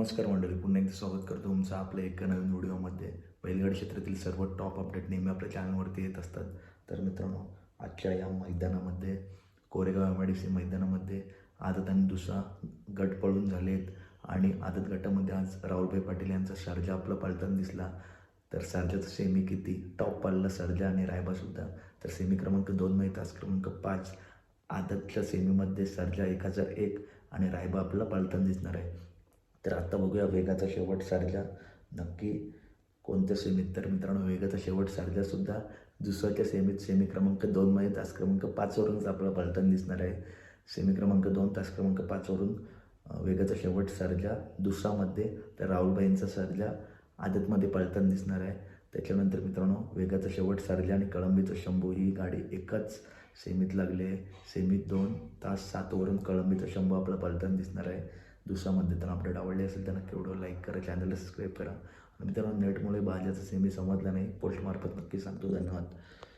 नमस्कार मंडळी पुन्हा एकदा स्वागत करतो तुमचं आपल्या एका नवीन व्हिडिओमध्ये. बैलगाडी क्षेत्रातील सर्व टॉप अपडेट नेहमी आपल्या चॅनलवरती येत असतात. तर मित्रांनो आजच्या या मैदानामध्ये Koregaon M I D C मैदानामध्ये आदत आणि दुसरा गट पळून झालेत. आणि आदत गटामध्ये आज राहुलभाई पाटील यांचा सर्जा आपला पळताना दिसला. तर सर्जाचं सेमी किती? टॉप पाळला सर्जा आणि रायबासुद्धा तर सेमी क्रमांक दोन दोनमध्ये तास क्रमांक पाच. आदतच्या सेमीमध्ये सर्जा एक हजार एक आणि रायबा आपला पळताना दिसणार आहे. तर आत्ता बघूया वेगाचा शेवट सारला नक्की कोणत्या सेमीत? तर मित्रांनो वेगाचा शेवट सर्जासुद्धा दुसऱ्याच्या सेमीत सेमी क्रमांक दोनमध्ये तास क्रमांक पाचवरूनच आपला पलटण दिसणार आहे. सेमी क्रमांक दोन तास क्रमांक पाचवरून वेगाचा शेवट सर्जा दुसरामध्ये तर राहुलबाईंचा सर्जा आदतमध्ये पळताना दिसणार आहे. त्याच्यानंतर मित्रांनो वेगाचा शेवट सर्जा आणि कळंबीचं शंभू. ही गाडी एकच सेमीत लागली आहे. सेमीत दोन तास सातवरून कळंबीचं शंभू आपला पळताना दिसणार आहे. दुसरा तर अपडेट आवडले असेल तर नक्की व्हिडिओ लाईक करा चॅनलला सबस्क्राईब करा. आणि मित्रांनो नेटमुळे भाज्याचा सेमी समजला नाही पोस्टमार्फत नक्की सांगतो. धन्यवाद.